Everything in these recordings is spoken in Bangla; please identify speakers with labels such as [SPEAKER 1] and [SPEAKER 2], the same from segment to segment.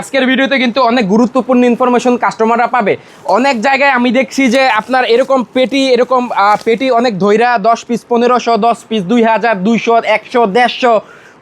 [SPEAKER 1] আজকের ভিডিওতে কিন্তু অনেক গুরুত্বপূর্ণ ইনফরমেশন কাস্টমাররা পাবে। অনেক জায়গায় আমি দেখছি যে আপনার এরকম পেটি এরকম পেটি অনেক ধৈরা দশ পিস পনেরোশো, দশ পিস দুই হাজার, দুইশো, একশো, দেড়শো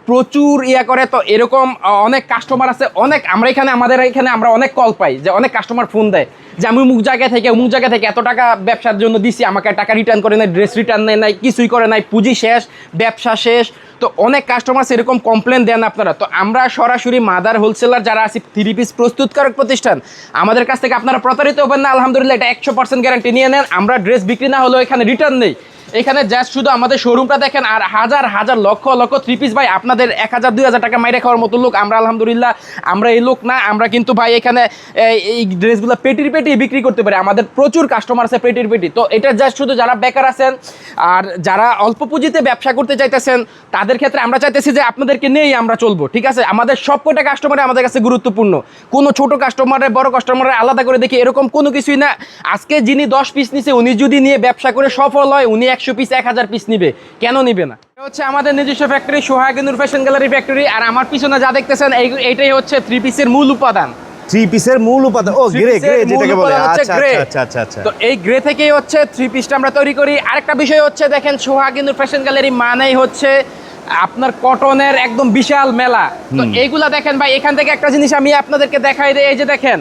[SPEAKER 1] প্রচুর ইয়া করে, তো এরকম অনেক কাস্টমার আছে, অনেক, আমরা এখানে, আমাদের এখানে আমরা অনেক কল পাই, যে অনেক কাস্টমার ফোন দেয়, যে আমি মুখ জায়গা থেকে, অমুক জায়গা থেকে এত টাকা ব্যবসার জন্য দিছি, আমাকে টাকা রিটার্ন করে নাই ড্রেস রিটার্ন নেয় নাই, কিছুই করে নাই, পুঁজি শেষ, ব্যবসা শেষ, তো অনেক কাস্টমার এরকম কমপ্লেন দেন আপনারা, তো আমরা সরাসরি মাদার হোলসেলার যারা আছি থ্রি পিস প্রস্তুতকারক প্রতিষ্ঠান, আমাদের কাছ থেকে আপনারা প্রতারিত হবেন না, আলহামদুলিল্লাহ, এটা একশো পার্সেন্ট গ্যারান্টি নিয়ে নেন, আমরা ড্রেস বিক্রি না হলেও এখানে রিটার্ন নেই এখানে জাস্ট শুধু আমাদের শোরুমটা দেখেন, আর হাজার হাজার লক্ষ লক্ষ থ্রি পিস ভাই, আপনাদের এক হাজার, দুই হাজার টাকা মাইরে খাওয়ার মতো লোক আমরা আলহামদুলিল্লাহ, আমরা এই লোক না, আমরা কিন্তু ভাই এখানে, এই- ড্রেসগুলো পেটির পেটি বিক্রি করতে পারি। আমাদের প্রচুর কাস্টমার আছে পেটির পেটি। তো এটা জাস্ট শুধু যারা বেকার আছেন, আর যারা অল্প পুঁজিতে ব্যবসা করতে চাইতেছেন, তাদের ক্ষেত্রে আমরা চাইতেছি যে আপনাদেরকে নিয়েই আমরা চলবো, ঠিক আছে? আমাদের সব কটা কাস্টমার আমাদের কাছে গুরুত্বপূর্ণ। কোনো ছোট কাস্টমারের বড় কাস্টমারের আলাদা করে দেখি, এরকম কোনো কিছুই না। আজকে যিনি দশ পিস নিছে, উনি যদি নিয়ে ব্যবসা করে সফল হয়, উনি একশো পিস এক হাজার পিস নিবে। কেন নিবে না? হচ্ছে আমাদের নিজস্ব factory Sohaginur fashion gallery factory আর আমার পিছনে যা দেখতেছেন এই- এইটাই হচ্ছে থ্রি পিসের মূল উপাদান।
[SPEAKER 2] থ্রি পিসের মূল উপাদান। ও গ্রে গ্রে যেটাকে বলে। আচ্ছা আচ্ছা আচ্ছা আচ্ছা
[SPEAKER 1] তো এই গ্রে থেকেই হচ্ছে থ্রি পিসটা আমরা তৈরি করি। আরেকটা বিষয় হচ্ছে দেখেন সোহাগিনুর ফ্যাশন গ্যালারি মানেই হচ্ছে আপনার কটনের একদম বিশাল মেলা। তো এইগুলা দেখেন ভাই এখান থেকে একটা জিনিস আমি আপনাদেরকে দেখাই দিই এই যে দেখেন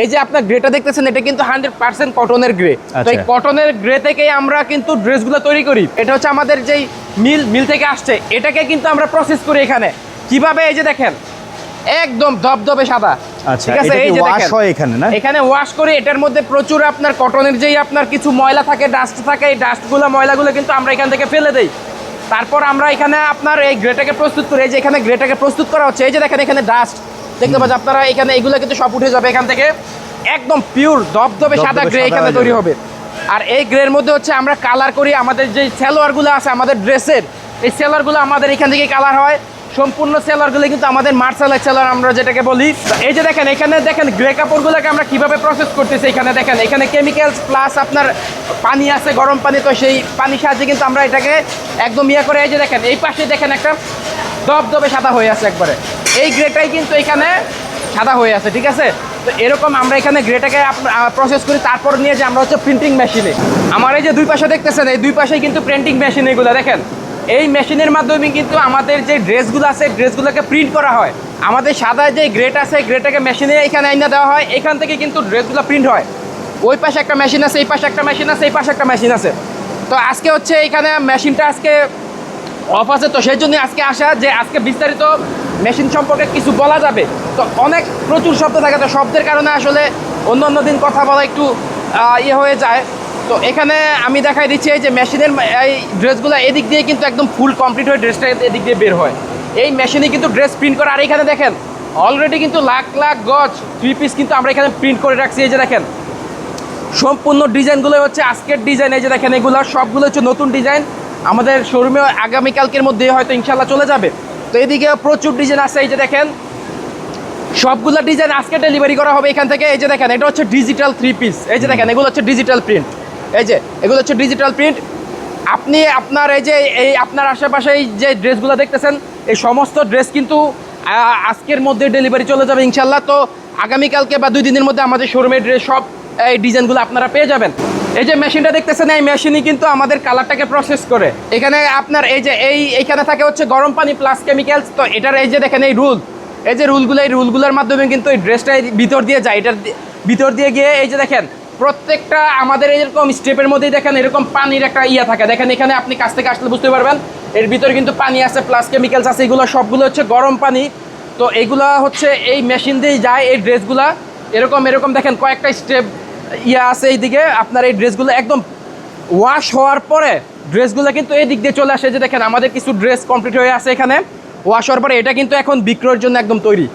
[SPEAKER 1] এই যে আপনার গ্রেটা দেখতেছেন এটা কিন্তু হান্ড্রেড পার্সেন্ট কটনের গ্রে তো এই
[SPEAKER 2] আচ্ছা।
[SPEAKER 1] কটনের গ্রে থেকেই আমরা কিন্তু ড্রেসগুলো তৈরি করি। এটা হচ্ছে আমাদের যেই মিল মিল থেকে আসছে এটাকে কিন্তু আমরা প্রসেস করি এখানে। কীভাবে? এই যে দেখেন একদম ধবধবে সাদা।
[SPEAKER 2] আচ্ছা,
[SPEAKER 1] ঠিক আছে? এই যে দেখেন
[SPEAKER 2] এখানে, না?
[SPEAKER 1] এখানে ওয়াশ করে এটার মধ্যে প্রচুর আপনার কটনের যেই আপনার কিছু ময়লা থাকে ডাস্ট থাকে এই ডাস্টগুলো ময়লাগুলো কিন্তু আমরা এখান থেকে ফেলে দেই। তারপর আমরা এখানে আপনার এই গ্রেটাকে প্রস্তুত করি। এই যে এখানে গ্রেটাকে প্রস্তুত করা হচ্ছে এই যে দেখেন এখানে ডাস্ট দেখতে পাচ্ছেন আপনারা এখানে এগুলো কিন্তু সব উঠে যাবে এখান থেকে। একদম পিওর ধবধবে সাদা গ্রে এখানে তৈরি হবে। আর এই গ্রের মধ্যে হচ্ছে আমরা কালার করি আমাদের যে সেলোয়ারগুলো আছে আমাদের ড্রেসের এই সেলোয়ারগুলো আমাদের এখান থেকে কালার হয়। সম্পূর্ণ সেলারগুলো কিন্তু আমাদের মার্শালের সেলার আমরা যেটাকে বলি। এই যে দেখেন এখানে দেখেন গ্রে কাপড়গুলোকে আমরা কীভাবে প্রসেস করতেছি এখানে দেখেন। এখানে কেমিক্যালস প্লাস আপনার পানি আছে গরম পানি তো সেই পানির সাহায্যে কিন্তু আমরা এটাকে একদম ইয়ে করে এই যে দেখেন এই পাশে দেখেন একটা দবদবে সাদা হয়ে আছে একবারে। এই গ্রেটাই কিন্তু এখানে সাদা হয়ে আছে, ঠিক আছে? তো এরকম আমরা এখানে গ্রেটাকে প্রসেস করি, তারপর নিয়ে যে আমরা হচ্ছে প্রিন্টিং মেশিনে আমার এই যে দুই পাশে দেখতেছেন, এই দুই পাশেই কিন্তু প্রিন্টিং মেশিন এগুলো, দেখেন? এই মেশিনের মাধ্যমে কিন্তু আমাদের যে ড্রেসগুলো আছে, ড্রেসগুলোকে প্রিন্ট করা হয়। আমাদের সাদা যে গ্রেট আছে গ্রেটাকে মেশিনে এখানে আইনা দেওয়া হয়, এখান থেকে কিন্তু ড্রেসগুলো প্রিন্ট হয়। ওই পাশে একটা মেশিন আছে, এই পাশে একটা মেশিন আছে, এই পাশে একটা মেশিন আছে। তো আজকে হচ্ছে এখানে মেশিনটা আজকে অফ আছে, তো সেই জন্য আজকে আসা যে আজকে বিস্তারিত মেশিন সম্পর্কে কিছু বলা যাবে। তো অনেক প্রচুর শব্দ থাকে, তো শব্দের কারণে আসলে অন্য অন্য দিন কথা বলা একটু ইয়ে হয়ে যায়। তো এখানে আমি দেখাই দিচ্ছি এই যে মেশিনের এই ড্রেসগুলো এদিক দিয়ে কিন্তু একদম ফুল কমপ্লিট হয়ে ড্রেসটা এদিক দিয়ে বের হয়। এই মেশিনে কিন্তু ড্রেস প্রিন্ট করা, আর এখানে দেখেন অলরেডি কিন্তু লাখ লাখ গজ থ্রি পিস কিন্তু আমরা এখানে প্রিন্ট করে রাখছি। এই যে দেখেন, সম্পূর্ণ ডিজাইনগুলো হচ্ছে আজকের ডিজাইন। এই যে দেখেন, এগুলো সবগুলো হচ্ছে নতুন ডিজাইন। আমাদের শোরুমে আগামীকালকের মধ্যে হয়তো ইনশাল্লাহ চলে যাবে। তো এদিকে প্রচুর ডিজাইন আছে, এই যে দেখেন। সবগুলো ডিজাইন আজকে ডেলিভারি করা হবে এখান থেকে। এই যে দেখেন, এটা হচ্ছে ডিজিটাল থ্রি পিস এই যে দেখেন, এগুলো হচ্ছে ডিজিটাল প্রিন্ট এই যে, এগুলো হচ্ছে ডিজিটাল প্রিন্ট আপনি আপনার এই যে, এই আপনার আশেপাশে এই যে ড্রেসগুলো দেখতেছেন, এই সমস্ত ড্রেস কিন্তু আজকের মধ্যে ডেলিভারি চলে যাবে ইনশাল্লাহ তো আগামীকালকে বা দুই দিনের মধ্যে আমাদের শোরুমের ড্রেস সব এই ডিজাইনগুলো আপনারা পেয়ে যাবেন। এই যে মেশিনটা দেখতেছেন, এই মেশিনই কিন্তু আমাদের কালারটাকে প্রসেস করে। এখানে আপনার এই যে এই, এইখানে থাকে হচ্ছে গরম পানি প্লাস কেমিক্যালস তো এটার এই যে দেখেন এই রুল। এই যে রুলগুলো, এই রুলগুলোর মাধ্যমে কিন্তু এই ড্রেসটা ভিতর দিয়ে যায়। এটার ভিতর দিয়ে গিয়ে এই যে দেখেন, প্রত্যেকটা আমাদের এরকম স্টেপের মধ্যেই দেখেন এরকম পানির একটা ইয়ে থাকে। দেখেন এখানে আপনি কাছ থেকে আসলে বুঝতে পারবেন, এর ভিতরে কিন্তু পানি আছে প্লাস কেমিক্যালস আছে, এগুলো সবগুলো হচ্ছে গরম পানি। তো এইগুলা হচ্ছে এই মেশিন দিয়েই যায় এই ড্রেসগুলা এরকম এরকম দেখেন কয়েকটা স্টেপ ইয়ে আছে এইদিকে, আপনার এই ড্রেসগুলো একদম ওয়াশ হওয়ার পরে ড্রেসগুলো কিন্তু এই দিক দিয়ে চলে আসে। যে দেখেন, আমাদের কিছু ড্রেস কমপ্লিট হয়ে আছে এখানে। ওয়াশ হওয়ার পরে এটা কিন্তু এখন বিক্রয়ের জন্য একদম তৈরি।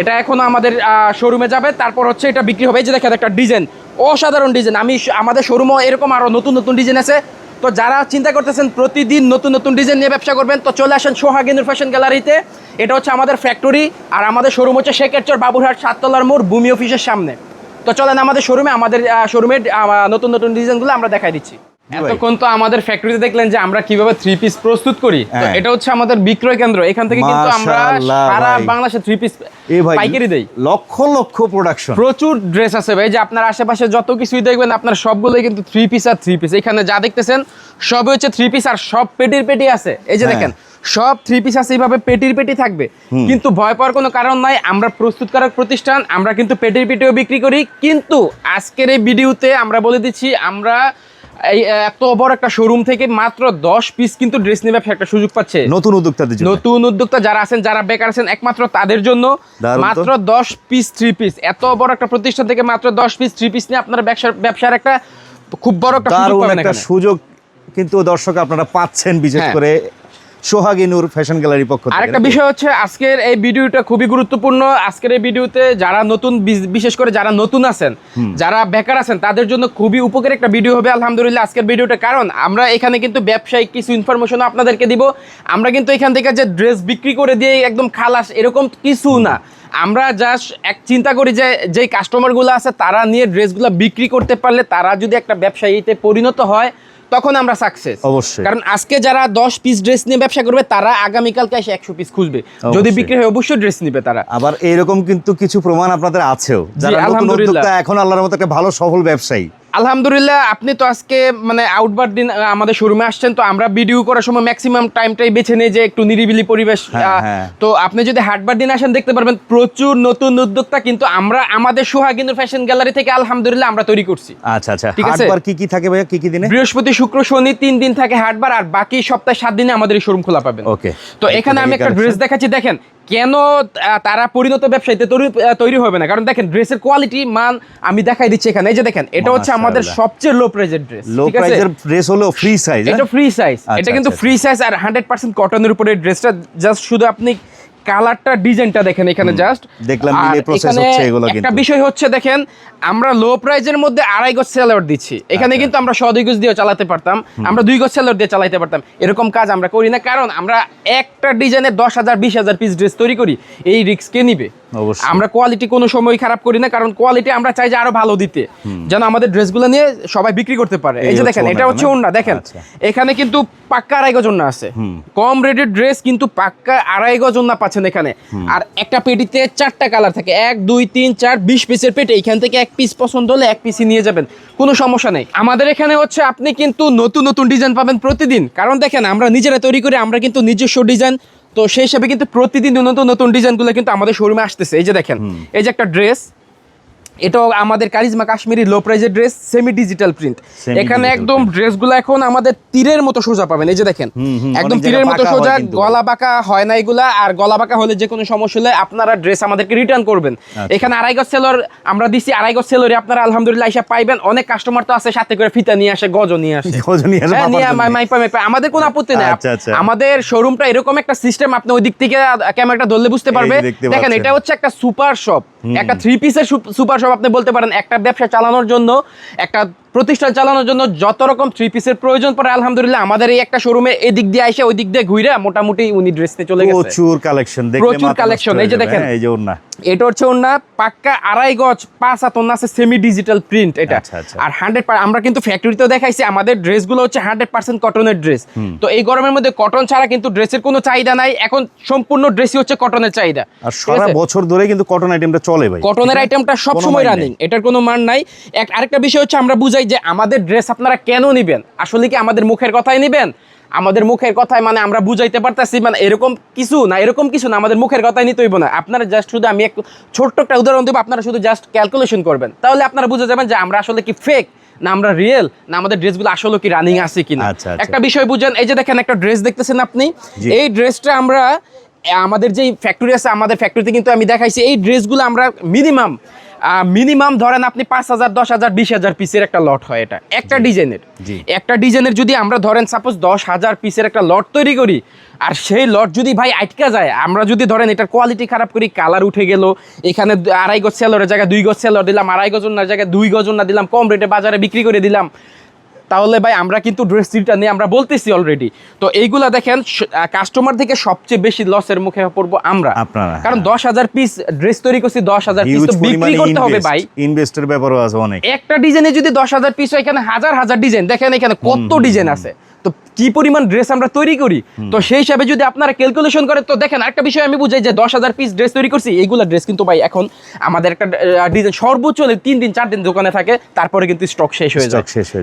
[SPEAKER 1] এটা এখন আমাদের শোরুমে যাবে, তারপর হচ্ছে এটা বিক্রি হবে। এই যে দেখেন, একটা ডিজাইন, অসাধারণ ডিজাইন। আমি আমাদের শোরুমও এরকম আরও নতুন নতুন ডিজাইন আছে। তো যারা চিন্তা করতেছেন প্রতিদিন নতুন নতুন ডিজাইন নিয়ে ব্যবসা করবেন, তো চলে আসেন সোহাগিনুর ফ্যাশন গ্যালারিতে এটা হচ্ছে আমাদের ফ্যাক্টরি আর আমাদের শোরুম হচ্ছে শেখেরচর বাবুরহাট সাততলার মোড়, ভূমি অফিসের সামনে। তো চলেন আমাদের শোরুমে আমাদের শোরুমের নতুন নতুন ডিজাইনগুলো আমরা দেখাই দিচ্ছি।
[SPEAKER 2] ভাই।
[SPEAKER 1] এতক্ষণ তো আমাদের ফ্যাক্টরিতে দেখলেন যে আমরা কীভাবে থ্রি পিস প্রস্তুত করি। তো
[SPEAKER 2] হ্যাঁ।
[SPEAKER 1] এটা হচ্ছে আমাদের বিক্রয় কেন্দ্র। এখান থেকে কিন্তু আমরা সারা বাংলাদেশে থ্রি পিস পাইকারি দেই।
[SPEAKER 2] লক্ষ লক্ষ প্রোডাকশন
[SPEAKER 1] প্রচুর ড্রেস আছে ভাই। যে আপনার আশেপাশে যত কিছুই দেখবেন আপনার সবগুলোই কিন্তু থ্রি পিস আর থ্রি পিস এখানে যা দেখতেছেন সবই হচ্ছে থ্রি পিস আর সব পেটির পেটি আছে। এই যে
[SPEAKER 2] হ্যাঁ।
[SPEAKER 1] দেখেন সব থ্রি পিস আছে এইভাবে পেটির পেটি থাকবে। কিন্তু ভয় পাওয়ার কোনো কারণ নাই আমরা প্রস্তুতকারক প্রতিষ্ঠান আমরা কিন্তু পেটির পেটিও বিক্রি করি। কিন্তু আজকের এই ভিডিওতে আমরা বলে দিচ্ছি আমরা এই এত বড় একটা শোরুম থেকে মাত্র দশ পিস কিন্তু ড্রেস নিয়ে ব্যবসা একটা সুযোগ পাচ্ছে।
[SPEAKER 2] নতুন উদ্যোক্তাদের জন্য।
[SPEAKER 1] নতুন উদ্যোক্তা যারা আছেন যারা বেকার আছেন একমাত্র তাদের জন্য মাত্র দশ পিস থ্রি পিস এত বড় একটা প্রতিষ্ঠান থেকে মাত্র দশ পিস থ্রি পিস নিয়ে আপনার ব্যবসার ব্যবসার একটা খুব বড় একটা। সুযোগ
[SPEAKER 2] কিন্তু দর্শক আপনারা পাচ্ছেন বিশেষ
[SPEAKER 1] হ্যাঁ।
[SPEAKER 2] করে সোহাগিনুর ফ্যাশন গ্যালারির পক্ষ থেকে
[SPEAKER 1] আরেকটা বিষয় হচ্ছে আজকের এই ভিডিওটা খুবই গুরুত্বপূর্ণ। আজকের এই ভিডিওতে যারা নতুন বিশেষ করে যারা নতুন আছেন যারা বেকার আছেন তাদের জন্য খুবই উপকারী একটা ভিডিও হবে আলহামদুলিল্লাহ আজকের ভিডিওটা। কারণ আমরা এখানে কিন্তু ব্যবসায়িক কিছু ইনফরমেশন আপনাদেরকে দিব। আমরা কিন্তু এখান থেকে যে ড্রেস বিক্রি করে দিয়ে একদম খালাস এরকম কিছু না। আমরা জাস্ট এক চিন্তা করি যে যেই কাস্টমারগুলো আছে তারা নিয়ে ড্রেসগুলো বিক্রি করতে পারলে তারা যদি একটা ব্যবসায়ীতে পরিণত হয় তখন আমরা সাকসেস
[SPEAKER 2] অবশ্যই।
[SPEAKER 1] কারণ আজকে যারা দশ পিস ড্রেস নিয়ে ব্যবসা করবে তারা আগামীকালকে এসে একশো পিস খুঁজবে। যদি বিক্রি হয় অবশ্যই ড্রেস নিবে তারা।
[SPEAKER 2] আবার এরকম কিন্তু কিছু প্রমাণ আপনাদের আছেও। যারা এখন আল্লাহর মতো একটা ভালো সফল ব্যবসায়ী।
[SPEAKER 1] আলহামদুলিল্লাহ আপনি তো আজকে মানে আউটবার দিন আমাদের শোরুমে আসছেন তো আমরা ভিডিও করার সময় ম্যাক্সিমাম টাইমটাই বেছে নিই যে একটু নিরিবিলি পরিবেশ
[SPEAKER 2] হ্যাঁ, হ্যাঁ।
[SPEAKER 1] তো আপনি যদি হাটবার দিন আসেন দেখতে পারবেন প্রচুর নতুন উদ্যোক্তা কিন্তু আমরা আমাদের সোহাগিন্দু ফ্যাশন গ্যালারি থেকে আলহামদুলিল্লাহ আমরা তৈরি করছি।
[SPEAKER 2] আচ্ছা আচ্ছা।
[SPEAKER 1] ঠিক আছে।
[SPEAKER 2] কি কি থাকে ভাইয়া? কি কি দিনে?
[SPEAKER 1] বৃহস্পতি শুক্র শনি তিন দিন থাকে হাটবার আর বাকি সপ্তাহে সাত দিনে আমাদের শোরুম খোলা পাবেন।
[SPEAKER 2] ওকে
[SPEAKER 1] তো এখানে আমি একটা ড্রেস দেখাচ্ছি দেখেন কেন তারা পরিণত ব্যবসায়ীতে তৈরি তৈরি হবে না? কারণ দেখেন ড্রেসের কোয়ালিটি মান আমি দেখাই দিচ্ছি এখানে। এই যে দেখেন এটা হচ্ছে আমাদের সবচেয়ে লো প্রাইজের ড্রেস
[SPEAKER 2] লো প্রাইজের ড্রেস হলো ফ্রি সাইজ
[SPEAKER 1] এটা ফ্রি সাইজ
[SPEAKER 2] আচ্ছা,
[SPEAKER 1] এটা কিন্তু
[SPEAKER 2] আচ্ছা,
[SPEAKER 1] ফ্রি সাইজ আর হান্ড্রেড পার্সেন্ট কটনের উপরে ড্রেসটা জাস্ট শুধু আপনি কালারটা ডিজাইনটা দেখেন এখানে জাস্ট
[SPEAKER 2] দেখলাম মিলে process হচ্ছে এগুলো কিন্তু।
[SPEAKER 1] একটা বিষয় হচ্ছে দেখেন আমরা লো প্রাইজের মধ্যে আড়াই গজ সেলার দিচ্ছি। এখানে
[SPEAKER 2] আচ্ছা।
[SPEAKER 1] কিন্তু আমরা শ দুই গজ দিয়ে চালাতে পারতাম আমরা দুই গজ সেলার দিয়ে চালাতে পারতাম। এরকম কাজ আমরা করি না কারণ আমরা একটা ডিজাইনের দশ হাজার বিশ হাজার পিস ড্রেস তৈরি করি এই রিস্ক কে নিবে। আমরা কোয়ালিটি কোনো সময় খারাপ করি না কারণ কোয়ালিটি আমরা চাই যে আরও ভালো দিতে। যেন আমাদের ড্রেসগুলো নিয়ে সবাই বিক্রি করতে পারে।
[SPEAKER 2] এই
[SPEAKER 1] যে দেখেন এটা হচ্ছে
[SPEAKER 2] না?
[SPEAKER 1] দেখেন।
[SPEAKER 2] আচ্ছা।
[SPEAKER 1] এখানে কিন্তু পাক্কা আড়াই গজ ওড়না আছে। কম রেটের ড্রেস কিন্তু পাক্কা আড়াই গজ ওড়না পাচ্ছেন এখানে। আর একটা পেটিতে চারটা কালার থাকে। এক দুই তিন চার বিশ পিসের পেটে এখান থেকে এক পিস পছন্দ হলে এক পিসই নিয়ে যাবেন। কোনো সমস্যা নেই। আমাদের এখানে হচ্ছে আপনি কিন্তু নতুন নতুন ডিজাইন পাবেন প্রতিদিন। কারণ দেখেন আমরা নিজেরা তৈরি করি আমরা কিন্তু নিজস্ব ডিজাইন তো সেই হিসাবে কিন্তু প্রতিদিন নতুন নতুন ডিজাইনগুলো কিন্তু আমাদের শোরুমে আসতেছে। এই যে দেখেন এই যে একটা ড্রেস এটাও আমাদের কারিজমা কাশ্মীরি লো প্রাইজের ড্রেস সেমি ডিজিটাল প্রিন্ট এখানে একদম ড্রেসগুলো এখন আমাদের তীরের মতো সোজা পাবেন এই যে দেখেন। একদম তীরের মতো সোজা গলা বাঁকা হয় না এগুলা আর গলা বাঁকা হলে যে কোনো সমস্যা হলে আপনারা ড্রেস আমাদেরকে রিটার্ন করবেন।
[SPEAKER 2] আচ্ছা।
[SPEAKER 1] এখানে আড়াই গজ সেলর আমরা দিছি আড়াই গজ সেলরে আপনারা আলহামদুলিল্লাহ এসে পাইবেন। অনেক কাস্টমার তো আছে সাথে করে ফিতা নিয়ে আসে গজ নিয়ে আসে।
[SPEAKER 2] গজ নিয়ে আসে
[SPEAKER 1] হ্যাঁ। আমাদের কোনো আপত্তি নেই।
[SPEAKER 2] আচ্ছা, আচ্ছা।
[SPEAKER 1] আমাদের শোরুমটা এরকম একটা সিস্টেম আপনি ওই দিক থেকে ক্যামেরাটা ধরলে বুঝতে পারবে। দেখেন এটা হচ্ছে একটা সুপার শপ একটা থ্রি পিসের সুপার শপ আপনি বলতে পারেন একটা ব্যবসা চালানোর জন্য একটা প্রতিষ্ঠান চালানোর জন্য যত রকম থ্রি পিসের প্রয়োজন পড়ে আলহামদুলিল্লাহ আমাদের এই একটা শোরুমে এদিক দিয়ে আইসে ওই দিক দিয়ে ঘুরে মোটামুটি উনি ড্রেসতে চলে গেছে।
[SPEAKER 2] প্রচুর কালেকশন
[SPEAKER 1] প্রচুর collection, এই যে দেখেন।
[SPEAKER 2] এই যে ওড়না।
[SPEAKER 1] এটা হচ্ছে ওনা পাক্কা আড়াই গজ পাঁচ হাত ওনা আছে সেমি ডিজিটাল প্রিন্ট এটা।
[SPEAKER 2] আচ্ছা, আচ্ছা।
[SPEAKER 1] আর হান্ড্রেড আমরা কিন্তু ফ্যাক্টরিতেও দেখাইছি আমাদের ড্রেসগুলো হচ্ছে হান্ড্রেড পার্সেন্ট কটনের ড্রেস তো এই গরমের মধ্যে কটন ছাড়া কিন্তু ড্রেসের কোনো চাহিদা নাই এখন সম্পূর্ণ ড্রেসই হচ্ছে কটনের চাহিদা।
[SPEAKER 2] আর সারা বছর ধরে কিন্তু কটন আইটেমটা চলে ভাই।
[SPEAKER 1] কটনের আইটেমটা সব সময় রানিং এটার কোনো মান নাই। এক আরেকটা বিষয় হচ্ছে আমরা বুঝাই যে আমাদের ড্রেস আপনারা কেন নিবেন? আসলে কি আমাদের মুখের কথাই নিবেন? আমাদের মুখের কথায় মানে আমরা বুঝাইতে পারতাছি মানে এরকম কিছু না এরকম কিছু না আমাদের মুখের কথাই নিতে হইব না। আপনারা জাস্ট শুধু আমি একটু ছোট্ট একটা উদাহরণ দেবো আপনারা শুধু জাস্ট ক্যালকুলেশন করবেন। তাহলে আপনারা বুঝে যাবেন যে আমরা আসলে কি ফেক না আমরা রিয়েল না আমাদের ড্রেসগুলো আসলে কি রানিং আছে কিনা।
[SPEAKER 2] আচ্ছা, আচ্ছা।
[SPEAKER 1] একটা বিষয় বুঝেন এই যে দেখেন একটা ড্রেস দেখতেছেন আপনি? এই ড্রেসটা আমরা আমাদের যেই ফ্যাক্টরি আছে আমাদের ফ্যাক্টরিতে কিন্তু আমি দেখাইছি এই ড্রেসগুলো আমরা মিনিমাম মিনিমাম ধরেন আপনি পাঁচ হাজার দশ হাজার বিশ হাজার পিসের একটা লট হয় এটা। একটা ডিজাইনের। একটা ডিজাইনের যদি আমরা ধরেন সাপোজ দশ হাজার পিসের একটা লট তৈরি করি আর সেই লট যদি ভাই আটকা যায় আমরা যদি ধরেন এটার কোয়ালিটি খারাপ করি কালার উঠে গেল এখানে আড়াই গজ সেলরের জায়গায় দুই গজ সেলর দিলাম আড়াই গজ না জায়গায় দুই গজ না দিলাম কম রেটে বাজারে বিক্রি করে দিলাম তাহলে ভাই আমরা কিন্তু ড্রেস সিটটা নিয়ে আমরা বলতেছি অলরেডি তো এইগুলা দেখেন কাস্টমার থেকে সবচেয়ে বেশি লসের মুখে পড়ব আমরা। কারণ
[SPEAKER 2] হ্যাঁ।
[SPEAKER 1] দশ হাজার পিস ড্রেস তৈরি করছি দশ হাজার পিস তো বিক্রি করতে হবে ভাই।
[SPEAKER 2] ইনভেস্টের ব্যাপারও আছে অনেক।
[SPEAKER 1] একটা ডিজাইনে যদি দশ হাজার পিস হয় এখানে হাজার হাজার ডিজাইন দেখেন এখানে কত ডিজাইন আছে। তো কি পরিমাণ ড্রেস আমরা তৈরি করি? তো সেই হিসাবে যদি আপনারা ক্যালকুলেশন করেন তো দেখেন একটা বিষয় আমি বুঝাই যে দশ হাজার পিস ড্রেস তৈরি করছি এইগুলো ড্রেস কিন্তু ভাই এখন আমাদের একটা ডিজাইন সর্বোচ্চ তিন দিন চার দিন দোকানে থাকে তারপরে কিন্তু স্টক শেষ হয়ে যায়।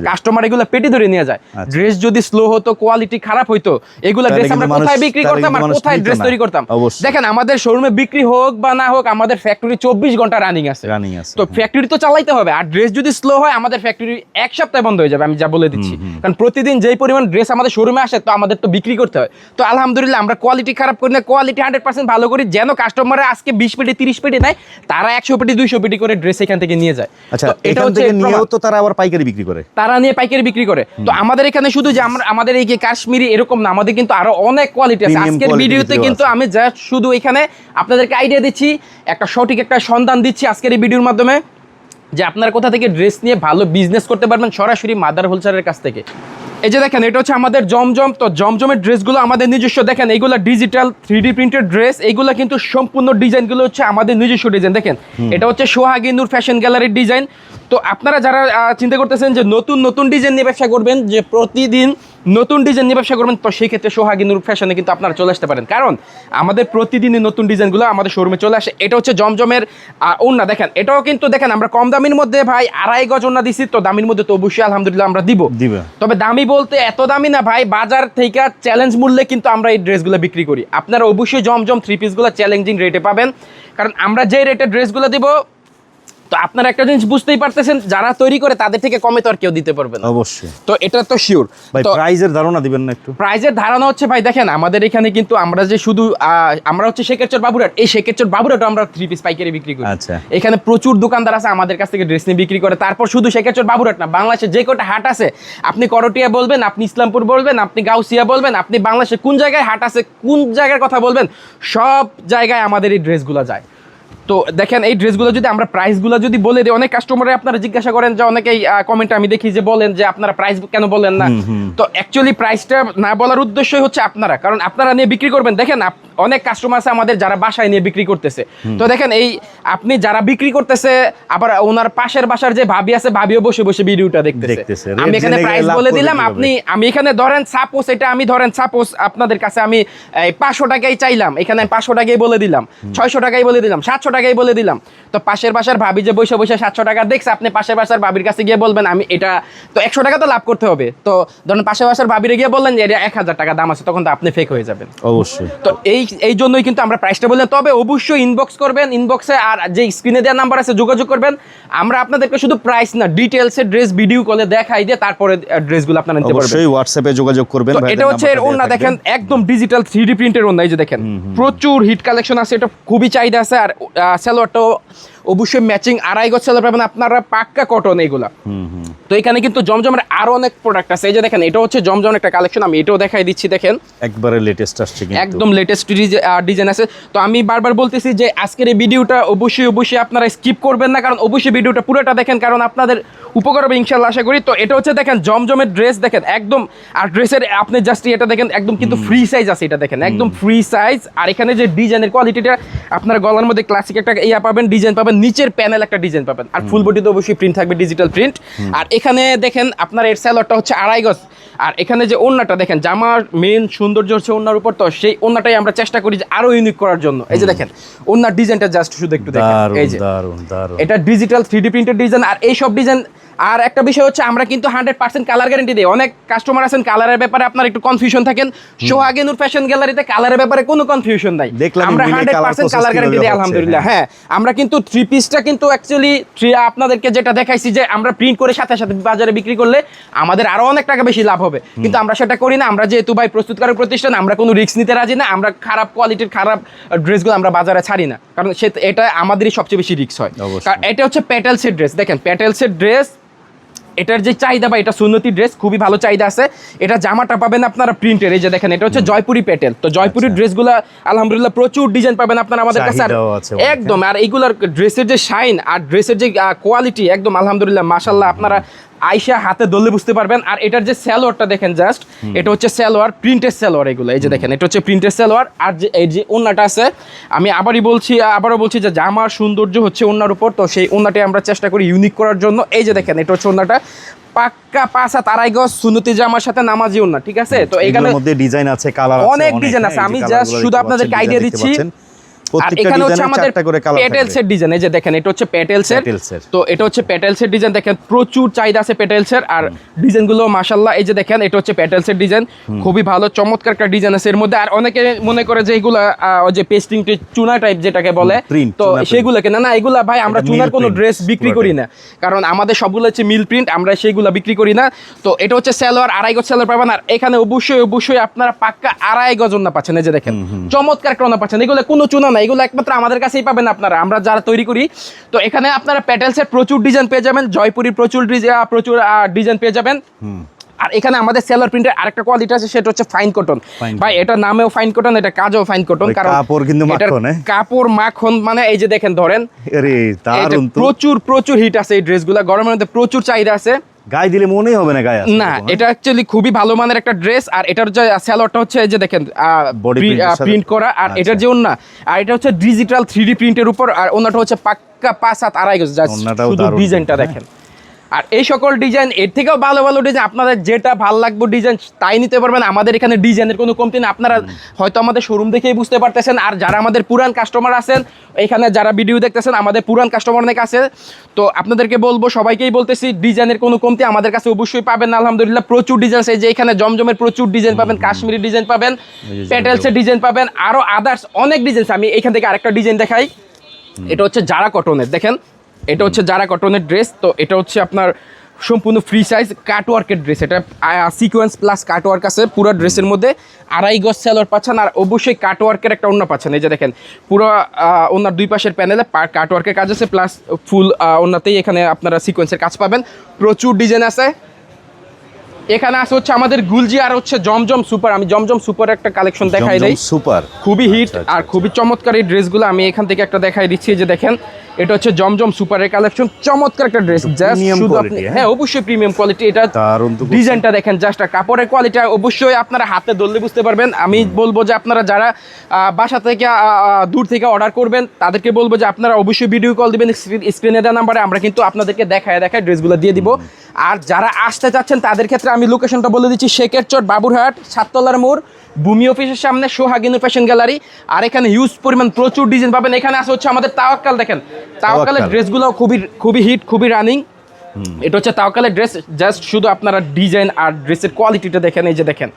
[SPEAKER 1] কাস্টমার এগুলো পেটে ধরে নিয়ে যায়।
[SPEAKER 2] আচ্ছা।
[SPEAKER 1] ড্রেস যদি স্লো হতো কোয়ালিটি খারাপ হইতো এগুলো ড্রেস আমরা কোথায় বিক্রি করতাম আর কোথায় ড্রেস তৈরি করতাম? দেখেন আমাদের শোরুমে বিক্রি হোক বা না হোক আমাদের ফ্যাক্টরি চব্বিশ ঘণ্টা রানিং আছে।
[SPEAKER 2] রানিং আছে
[SPEAKER 1] তো ফ্যাক্টরি তো চালাইতে হবে আর ড্রেস যদি স্লো হয় আমাদের ফ্যাক্টরি এক সপ্তাহে বন্ধ হয়ে যাবে আমি যা বলে দিচ্ছি। কারণ প্রতিদিন যেই পরিমাণ ড্রেস আমাদের শোরুমে আসে তো আমাদের তো বিক্রি করতে হয়। তো আলহামদুলিল্লাহ আমরা কোয়ালিটি খারাপ করি না কোয়ালিটি হান্ড্রেড পার্সেন্ট ভালো করি। যেন কাস্টমাররা আজকে বিশ পেটি তিরিশ পেটি নেয় তারা একশো পেটি দুইশো পেটি করে ড্রেস এখান থেকে নিয়ে যায়।
[SPEAKER 2] আচ্ছা
[SPEAKER 1] এটা হচ্ছে
[SPEAKER 2] নিয়েও তো তারা আবার পাইকারি বিক্রি করে।
[SPEAKER 1] তারা নিয়ে পাইকারি বিক্রি করে। তো আমাদের এখানে শুধু যে আমরা আমাদের এই যে কাশ্মীরি এরকম না আমাদের কিন্তু আরও অনেক কোয়ালিটি আছে। আজকের ভিডিওতে কিন্তু আমি জাস্ট শুধু এখানে আপনাদেরকে আইডিয়া দিচ্ছি। একটা সঠিক একটা সন্ধান দিচ্ছি আজকের এই ভিডিওর মাধ্যমে। যে আপনার কোথা থেকে ড্রেস নিয়ে ভালো বিজনেস করতে পারবেন সরাসরি মাদার হোলসেলের কাছ থেকে। এই যে দেখেন এটা হচ্ছে আমাদের জমজম তো জমজমের ড্রেসগুলো আমাদের নিজস্ব। দেখেন এইগুলো digital three D printed dress এইগুলো কিন্তু সম্পূর্ণ ডিজাইনগুলো হচ্ছে আমাদের নিজস্ব ডিজাইন দেখেন এটা হচ্ছে সোহাগী নূর ফ্যাশন গ্যালারির ডিজাইন তো আপনারা যারা চিন্তা করতেছেন যে নতুন নতুন ডিজাইন নিয়ে ব্যবসা করবেন যে প্রতিদিন নতুন ডিজাইন নিয়ে ব্যবসা করবেন তো সেই ক্ষেত্রে সোহাগী নূর ফ্যাশনে কিন্তু আপনারা চলে আসতে পারেন। কারণ আমাদের প্রতিদিনই নতুন ডিজাইনগুলো আমাদের শোরুমে চলে আসে। এটা হচ্ছে জমজমের ওড়না। দেখেন এটাও কিন্তু দেখেন আমরা কম দামির মধ্যে ভাই আড়াই গজ ওড়না দিছি তো দামির মধ্যে তো অবশ্যই আলহামদুলিল্লাহ আমরা দিব।
[SPEAKER 2] দিবে।
[SPEAKER 1] তবে দামি বলতে এত দামি না ভাই বাজার থেকে চ্যালেঞ্জ মূল্যে কিন্তু আমরা এই ড্রেসগুলো বিক্রি করি। আপনারা অবশ্যই জমজম থ্রি পিসগুলো চ্যালেঞ্জিং রেটে পাবেন। কারণ আমরা যে রেটে ড্রেসগুলো দিব তো আপনারা একটা জিনিস বুঝতেই পারতেছেন যারা তৈরি করে তাদের থেকে কমে তো আর কেউ দিতে পারবে না।
[SPEAKER 2] অবশ্যই।
[SPEAKER 1] তো এটা তো শিওর
[SPEAKER 2] ভাই প্রাইজের ধারণা দিবেন না একটু।
[SPEAKER 1] প্রাইজের ধারণা হচ্ছে ভাই দেখেন আমাদের এখানে কিন্তু আমরা যে শুধু আমরা হচ্ছে শেখেরচর বাবুরাট এই শেখেরচর বাবুরাটও আমরা থ্রি পিস পাইকারি বিক্রি করি।
[SPEAKER 2] আচ্ছা।
[SPEAKER 1] এখানে প্রচুর দোকানদার আছে আমাদের কাছ থেকে ড্রেস নিয়ে বিক্রি করে। তারপর শুধু শেখেরচর বাবুরাট না বাংলাদেশে যে কটা হাট আছে আপনি করটিয়া বলবেন আপনি ইসলামপুর বলবেন আপনি গাউসিয়া বলবেন আপনি বাংলাদেশে কোন জায়গায় হাট আছে কোন জায়গার কথা বলবেন সব জায়গায় আমাদের এই ড্রেসগুলো যায়। তো দেখেন এই ড্রেসগুলো যদি আমরা প্রাইসগুলো যদি বলে দিই অনেক কাস্টমারে আপনারা জিজ্ঞাসা করেন যে অনেকেই কমেন্টে আমি দেখি যে বলেন যে আপনারা প্রাইস কেন বলেন না। তো অ্যাকচুয়ালি প্রাইসটা না বলার উদ্দেশ্যই হচ্ছে আপনারা। কারণ আপনারা নিয়ে বিক্রি করবেন। দেখেন অনেক কাস্টমার আছে আমাদের যারা বাসায় নিয়ে বিক্রি করতেছে। তো দেখেন এই আপনি যারা বিক্রি করতেছে আবার ওনার পাশের বাসার যে ভাবি আছে ভাবিও বসে বসে ভিডিওটা দেখতেছে। আমি এখানে প্রাইস বলে দিলাম আপনি আমি এখানে ধরেন সাপোজ এটা আমি ধরেন সাপোজ আপনাদের কাছে আমি পাঁচশো টাকাই চাইলাম এখানে পাঁচশো টাকাই বলে দিলাম ছয়শো টাকাই বলে দিলাম সাতশো টাকাই বলে দিলাম। তো পাশের বাসার ভাবি যে বসে বসে সাতশো টাকা দেখছে আপনি পাশের বাসার ভাবির কাছে গিয়ে বলবেন আমি এটা তো একশো টাকা তো লাভ করতে হবে। তো ধরেন পাশের বাসার ভাবিরে গিয়ে বললেন যে এটা এক হাজার টাকা দাম আছে তখন তো আপনি ফেক হয়ে যাবেন।
[SPEAKER 2] অবশ্যই।
[SPEAKER 1] তো এই এই জন্যই কিন্তু আমরা প্রাইসটা বললাম। তবে অবশ্যই ইনবক্স করবেন ইনবক্সে আর যে স্ক্রিনে দেওয়া নাম্বার আছে যোগাযোগ করবেন। আমরা আপনাদেরকে শুধু প্রাইস না ডিটেলসে ড্রেস ভিডিও কলে দেখাই দিয়ে তারপরে ড্রেসগুলো আপনারা নিতে পারবেন।
[SPEAKER 2] অবশ্যই হোয়াটসঅ্যাপে যোগাযোগ করবেন
[SPEAKER 1] এটা হচ্ছে এর ওন্না দেখেন একদম ডিজিটাল থ্রি ডি প্রিন্টের ওন্না এই যে দেখেন। প্রচুর হিট কালেকশন আছে এটা খুবই চাহিদা আছে আর সালোয়ারটাও অবশ্যই ম্যাচিং আড়াই গজ সালোয়ার পাবেন আপনারা পাক্কা কটন
[SPEAKER 2] হুম
[SPEAKER 1] তো এখানে কিন্তু জমজমের আরও অনেক প্রোডাক্ট আছে। এই যে দেখেন এটা হচ্ছে জমজমের একটা কালেকশন আমি এটাও দেখাই দিচ্ছি দেখেন।
[SPEAKER 2] একবারে লেটেস্ট আসছে কিন্তু।
[SPEAKER 1] একদম লেটেস্ট ডিজাইন আছে। তো আমি বারবার বলতেছি যে আজকের এই ভিডিওটা অবশ্যই অবশ্যই আপনারা স্কিপ করবেন না কারণ অবশ্যই ভিডিওটা পুরোটা দেখেন কারণ আপনাদের উপকার হবে ইনশাল্লাহ আশা করি। তো এটা হচ্ছে দেখেন জমজমের ড্রেস দেখেন একদম আর ড্রেসের আপনি জাস্ট এটা দেখেন একদম কিন্তু ফ্রি সাইজ আছে এটা দেখেন একদম ফ্রি সাইজ আর এখানে যে ডিজাইনের কোয়ালিটিটা আপনার গলার মধ্যে ক্লাসিক একটা ইয়া পাবেন ডিজাইন পাবেন নিচের প্যানেল একটা ডিজাইন পাবেন। আর ফুল বডিতে অবশ্যই প্রিন্ট থাকবে ডিজিটাল প্রিন্ট আর এখানে দেখেন আপনার এর স্যালোয়ারটা হচ্ছে আড়াই গজ। আর এখানে যে ওন্নাটা দেখেন জামার মেন সৌন্দর্য হচ্ছে ওনার উপর। তো সেই ওন্নাটাই আমরা চেষ্টা করি যে আরও ইউনিক করার জন্য। এই যে দেখেন ওন্নার ডিজাইনটা জাস্ট শুধু একটু দেখেন। এই যে এটা digital three D printed design আর এই সব ডিজাইন আর একটা বিষয় হচ্ছে আমরা কিন্তু হান্ড্রেড পার্সেন্ট কালার গ্যারেন্টি দিই। অনেক কাস্টমার আছেন কালারের ব্যাপারে আপনার একটু কনফিউশন থাকেন। সোহাগে নূর ফ্যাশন গ্যালারিতে কালারের ব্যাপারে কোনো কনফিউশন নাই। আমরা হান্ড্রেড পার্সেন্ট কালার গ্যারেন্টি দিই আলহামদুলিল্লাহ। হ্যাঁ। আমরা কিন্তু থ্রি পিসটা কিন্তু অ্যাকচুয়ালি থ্রি আপনাদেরকে যেটা দেখাইছি যে আমরা প্রিন্ট করে সাথে সাথে বাজারে বিক্রি করলে আমাদের আরও অনেক টাকা বেশি লাভ হবে। কিন্তু আমরা সেটা করি না আমরা যেহেতু ভাই প্রস্তুতকারক প্রতিষ্ঠান আমরা কোনো রিস্ক নিতে রাজি না আমরা খারাপ কোয়ালিটির খারাপ ড্রেসগুলো আমরা বাজারে ছাড়ি না। কারণ সে এটা আমাদেরই সবচেয়ে বেশি রিস্ক হয়। এটা হচ্ছে প্যাটেলসের ড্রেস দেখেন প্যাটেলসের ড্রেস এটার যে চাহিদা বা এটা সুন্নতি ড্রেস খুবই ভালো চাহিদা আছে। এটা জামাটা পাবেন আপনারা প্রিন্টের এই যে দেখেন এটা হচ্ছে জয়পুরি প্যাটেল তো জয়পুরি ড্রেসগুলো আলহামদুলিল্লাহ প্রচুর ডিজাইন পাবেন আপনারা আমাদের কাছে। একদম আর এইগুলার ড্রেসের যে শাইন আর ড্রেসের যে কোয়ালিটি একদম আলহামদুলিল্লাহ মাশাল্লাহ আপনারা আইসা হাতে ধরলে বুঝতে পারবেন। আর এটার যে স্যালোয়ারটা দেখেন জাস্ট এটা হচ্ছে স্যালোয়ার প্রিন্টের স্যালোয়ার এগুলো। এই যে দেখেন এটা হচ্ছে প্রিন্টের স্যালোয়ার আর যে এই যে ওন্নাটা আছে আমি আবারই বলছি আবারও বলছি যে জামার সৌন্দর্য হচ্ছে ওনার উপর। তো সেই ওন্নাটাই আমরা চেষ্টা করি ইউনিক করার জন্য। এই যে দেখেন এটা হচ্ছে ওনাটা পাক্কা পাঁচ হাত আড়াই গজ সুনতি জামার সাথে নামাজি ওন্না ঠিক আছে? তো এখানে
[SPEAKER 2] মধ্যে ডিজাইন আছে কালার
[SPEAKER 1] অনেক ডিজাইন আছে।
[SPEAKER 2] হ্যাঁ, যে
[SPEAKER 1] আমি
[SPEAKER 2] জাস্ট
[SPEAKER 1] শুধু আপনাদেরকে
[SPEAKER 2] design
[SPEAKER 1] দিচ্ছি।
[SPEAKER 2] দেখতে পাচ্ছেন।
[SPEAKER 1] আর
[SPEAKER 2] প্রত্যেকটা
[SPEAKER 1] এখানে হচ্ছে আমাদের
[SPEAKER 2] চারটা করে কালার
[SPEAKER 1] পেটেলসের ডিজাইন এই যে দেখেন এটা হচ্ছে পেটেলসের
[SPEAKER 2] পেটেলসের।
[SPEAKER 1] তো এটা হচ্ছে পেটেলসের ডিজাইন দেখেন প্রচুর চাহিদা আছে পেটেলসের আর ডিজাইনগুলো মাশাল্লাহ এই যে দেখেন এটা হচ্ছে পেটেলসের ডিজাইন খুবই ভালো চমৎকার একটা ডিজাইন আছে এর মধ্যে। আর অনেকে মনে করে যে এগুলা যে পেস্টিং চুনা টাইপ যেটাকে বলে তো। সেগুলোকে না না এগুলা ভাই আমরা চুনার কোনো ড্রেস বিক্রি করি না। কারণ আমাদের সবগুলো হচ্ছে মিল প্রিন্ট আমরা সেইগুলো বিক্রি করি না। তো এটা হচ্ছে স্যালোয়ার আড়াই গজ স্যালোয়ার পাবেন আর এখানে অবশ্যই অবশ্যই আপনারা পাক্কা আড়াই গজ না পাচ্ছেন এই যে দেখেন। চমৎকার ক্রনা পাচ্ছেন। এগুলো কোনো চুনা না এগুলো একমাত্র আমাদের কাছেই পাবেন আপনারা। আমরা যারা তৈরি করি তো এখানে আপনারা প্যাটেলসের প্রচুর ডিজাইন পেয়ে যাবেন জয়পুরি প্রচুর ডিজাইন প্রচুর ডিজাইন পেয়ে যাবেন। আর এখানে আমাদের সেলার প্রিন্টের আরেকটা কোয়ালিটি আছে সেটা হচ্ছে ফাইন কটন ভাই এটা নামেও ফাইন কটন এটা কাজও ফাইন কটন কারণ
[SPEAKER 2] কাপড় কিন্তু মাখন?
[SPEAKER 1] কাপড় মাখন মানে এই যে দেখেন ধরেন প্রচুর প্রচুর হিট আছে এই ড্রেসগুলো গরমের মধ্যে প্রচুর চাহিদা আছে।
[SPEAKER 2] গায়ে দিলে মনেই হবে না গায়ে
[SPEAKER 1] না
[SPEAKER 2] হ্যাঁ?
[SPEAKER 1] এটা অ্যাকচুয়ালি খুবই ভালো মানের একটা ড্রেস আর এটার যে স্যালোয়ারটা হচ্ছে যে দেখেন প্রিন্ট করা আর
[SPEAKER 2] আচ্ছা।
[SPEAKER 1] এটার যে ওন্না আর এটা হচ্ছে ডিজিটাল থ্রি ডি প্রিন্টের উপর আর ওনাটা হচ্ছে পাক্কা পাঁচ সাত আড়াই
[SPEAKER 2] গেছে
[SPEAKER 1] শুধু ডিজাইনটা দেখেন আর এই সকল ডিজাইন এর থেকেও ভালো ভালো ডিজাইন আপনাদের যেটা ভালো লাগবে ডিজাইন তাই নিতে পারবেন। আমাদের এখানে ডিজাইনের কোনো কমতি না আপনারা হয়তো আমাদের শোরুম দেখেই বুঝতে পারতেছেন। আর যারা আমাদের পুরান কাস্টমার আছেন এখানে যারা ভিডিও দেখতেছেন আমাদের পুরান কাস্টমার অনেক আছে। তো আপনাদেরকে বলব সবাইকেই বলতেছি ডিজাইনের কোনো কমতি আমাদের কাছে অবশ্যই পাবেন। আলহামদুলিল্লাহ প্রচুর ডিজাইন আছে। যে এখানে জমজমের প্রচুর ডিজাইন পাবেন কাশ্মীরি ডিজাইন পাবেন
[SPEAKER 2] যে
[SPEAKER 1] পেটেলসের ডিজাইন পাবেন আরও আদার্স অনেক ডিজাইন আমি এখান থেকে আরেকটা ডিজাইন দেখাই। এটা হচ্ছে জারা কটনের দেখেন। এটা হচ্ছে যারা কটনের ড্রেস তো এটা হচ্ছে আপনার সম্পূর্ণ ফ্রি সাইজ কাটওয়ার্কের ড্রেস এটা সিকোয়েন্স প্লাস কাটওয়ার্ক আছে পুরো ড্রেসের মধ্যে আড়াই গজ সেলর পাচ্ছেন আর অবশ্যই কাটওয়ার্কের একটা অন্য পাচ্ছেন। এই যে দেখেন পুরো ওনার দুই পাশের প্যানেলে কাটওয়ার্কের কাজ আছে প্লাস ফুল ওনাতেই এখানে আপনারা সিকোয়েন্সের কাজ পাবেন। প্রচুর ডিজাইন আছে। এখানে আছে হচ্ছে আমাদের গুলজি আর হচ্ছে জমজম সুপার আমি জমজম সুপার একটা কালেকশন দেখাই দেই
[SPEAKER 2] সুপার
[SPEAKER 1] খুবই হিট
[SPEAKER 2] আচ্ছা, আচ্ছা,
[SPEAKER 1] আর খুবই চমৎকার এই ড্রেসগুলো আমি এখান থেকে একটা দেখাই দিচ্ছি যে দেখেন এটা হচ্ছে জমজম সুপারের কালেকশন চমৎকার একটা ড্রেস জাস্ট শুধু আপনি
[SPEAKER 2] হ্যাঁ?
[SPEAKER 1] হ্যাঁ অবশ্যই প্রিমিয়াম কোয়ালিটি এটা ডিজাইনটা দেখেন জাস্ট কাপড়ের কোয়ালিটি অবশ্যই আপনারা হাতে ধরলে বুঝতে পারবেন। আমি বলব যে আপনারা যারা বাসা থেকে দূর থেকে অর্ডার করবেন তাদেরকে বলব যে আপনারা অবশ্যই ভিডিও কল দিবেন স্ক্রিনে দেওয়া নাম্বারে আমরা কিন্তু আপনাদেরকে দেখায় দেখায় ড্রেসগুলো দিয়ে দিব। আর যারা আসতে চাচ্ছেন তাদের ক্ষেত্রে আমি লোকেশনটা বলে দিচ্ছি শেখের চট বাবুরহাট সাততলার মোড়। ভূমি অফিসের সামনে সোহাগিনুর ফ্যাশন গ্যালারি আর এখানে হিউজ পরিমাণ প্রচুর ডিজাইন পাবেন। এখানে আছে হচ্ছে আমাদের তাওয়াক্কাল দেখেন। তাওয়াক্কালের
[SPEAKER 2] তাওয়াক্কাল।
[SPEAKER 1] ড্রেসগুলো খুবই খুবই হিট খুবই রানিং এটা হচ্ছে তাওকালের ড্রেস জাস্ট শুধু আপনারা ডিজাইন আর ড্রেসের কোয়ালিটিটা দেখেন এই যে দেখেন।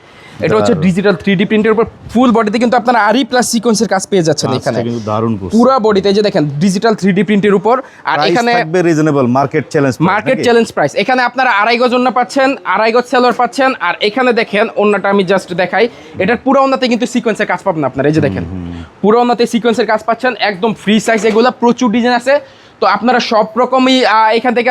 [SPEAKER 1] এটা হচ্ছে ডিজিটাল থ্রি ডি প্রিন্টের উপর ফুল বডিতে কিন্তু আপনারা আরি প্লাস সিকোয়েন্সের কাজ পেয়ে যাচ্ছেন এখানে। পুরো বডিতে এই যে দেখেন ডিজিটাল থ্রি ডি প্রিন্টের উপর। আর এখানে
[SPEAKER 2] থাকবে reasonable market challenge
[SPEAKER 1] market challenge price এখানে আপনারা আড়াই গজ ওন্না পাচ্ছেন আড়াই গজ সেলর পাচ্ছেন আর এখানে দেখেন ওন্নাটা আমি জাস্ট দেখাই। এটার পুরো ওন্নাতে কিন্তু সিকোয়েন্সের কাজ পাবেন আপনারা এই যে দেখেন। পুরো ওন্নাতে সিকোয়েন্সের কাজ পাচ্ছেন একদম ফ্রি সাইজ এগুলো প্রচুর ডিজাইন আছে। তো আপনারা সব রকমই এখান থেকে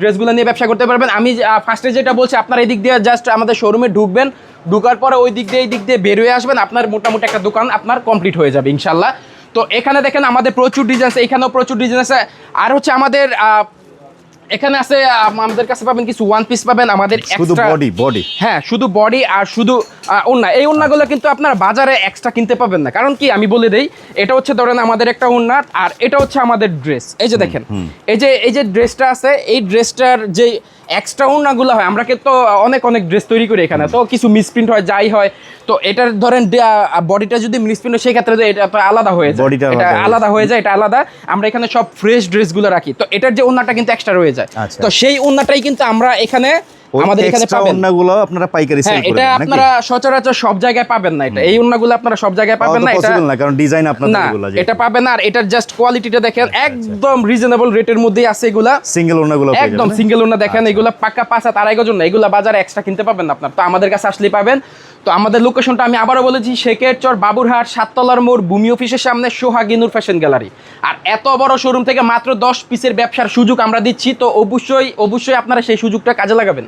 [SPEAKER 1] ড্রেসগুলো নিয়ে ব্যবসা করতে পারবেন। আমি ফার্স্টে যেটা বলছি, আপনারা এই দিক দিয়ে জাস্ট আমাদের শোরুমে ঢুকবেন। ঢুকার পরে ওই দিক দিয়ে, এই দিক দিয়ে বের হয়ে আসবেন। আপনার মোটামুটি একটা দোকান আপনার কমপ্লিট হয়ে যাবে, ইনশাল্লাহ। তো এখানে দেখেন আমাদের প্রচুর ডিজাইন আছে এখানেও প্রচুর ডিজাইন আছে। আর হচ্ছে আমাদের এখানে আছে আমাদের কাছে পাবেন কিছু ওয়ান পিস পাবেন আমাদের
[SPEAKER 2] শুধু বডি বডি
[SPEAKER 1] হ্যাঁ শুধু বডি আর শুধু ওড়না। এই ওন্নাগুলো কিন্তু আপনার বাজারে এক্সট্রা কিনতে পাবেন না। কারণ কি আমি বলে দেই এটা হচ্ছে ধরেন আমাদের একটা ওন্না আর এটা হচ্ছে আমাদের ড্রেস এই যে দেখেন এই যে এই যে ড্রেসটা আছে এই ড্রেসটার যে এক্সট্রা ওড়নাগুলো হয়। আমরা কিন্তু অনেক অনেক ড্রেস তৈরি করি এখানে। তো কিছু মিসপ্রিন্ট হয় যাই হয়। তো এটার ধরেন বডিটা যদি মিসপ্রিন্ট হয় সেক্ষেত্রে তো এটা তো আলাদা হয়ে যায়। এটা
[SPEAKER 2] আলাদা হয়ে
[SPEAKER 1] যায়। এটা আলাদা। আমরা এখানে সব ফ্রেশ ড্রেসগুলো রাখি। তো এটার যে ওড়নাটা কিন্তু এক্সট্রা রয়ে যায়।
[SPEAKER 2] আচ্ছা।
[SPEAKER 1] তো সেই ওড়নাটাই কিন্তু আমরা এখানে আমাদের এখানে পাবেন।
[SPEAKER 2] আপনারা পাইকারি সেল
[SPEAKER 1] হ্যাঁ
[SPEAKER 2] করেন
[SPEAKER 1] এটা আপনারা সচরাচর সব জায়গায় পাবেন না এটা। এই ওন্নাগুলো আপনারা সব জায়গায় পাবেন না এটা
[SPEAKER 2] না কারণ ডিজাইন আপনাদের এগুলা
[SPEAKER 1] এটা পাবেন আর এটার জাস্ট কোয়ালিটিটা দেখেন একদম রিজনেবল রেটের মধ্যেই আছে এগুলা।
[SPEAKER 2] সিঙ্গেল
[SPEAKER 1] একদম সিঙ্গেল দেখেন এগুলা পাঁচ হাত আড়াই গজন না এগুলা বাজারে এক্সট্রা কিনতে পাবেন না আপনার। তো আমাদের কাছে আসলেই পাবেন। তো আমাদের লোকেশনটা আমি আবারও বলেছি শেখের চর বাবুরহাট সাততলার মোড় ভূমি অফিসের সামনে সোহাগিনুর ফ্যাশন গ্যালারি আর এত বড় শোরুম থেকে মাত্র দশ পিসের ব্যবসার সুযোগ আমরা দিচ্ছি তো অবশ্যই অবশ্যই আপনারা সেই সুযোগটা কাজে লাগাবেন।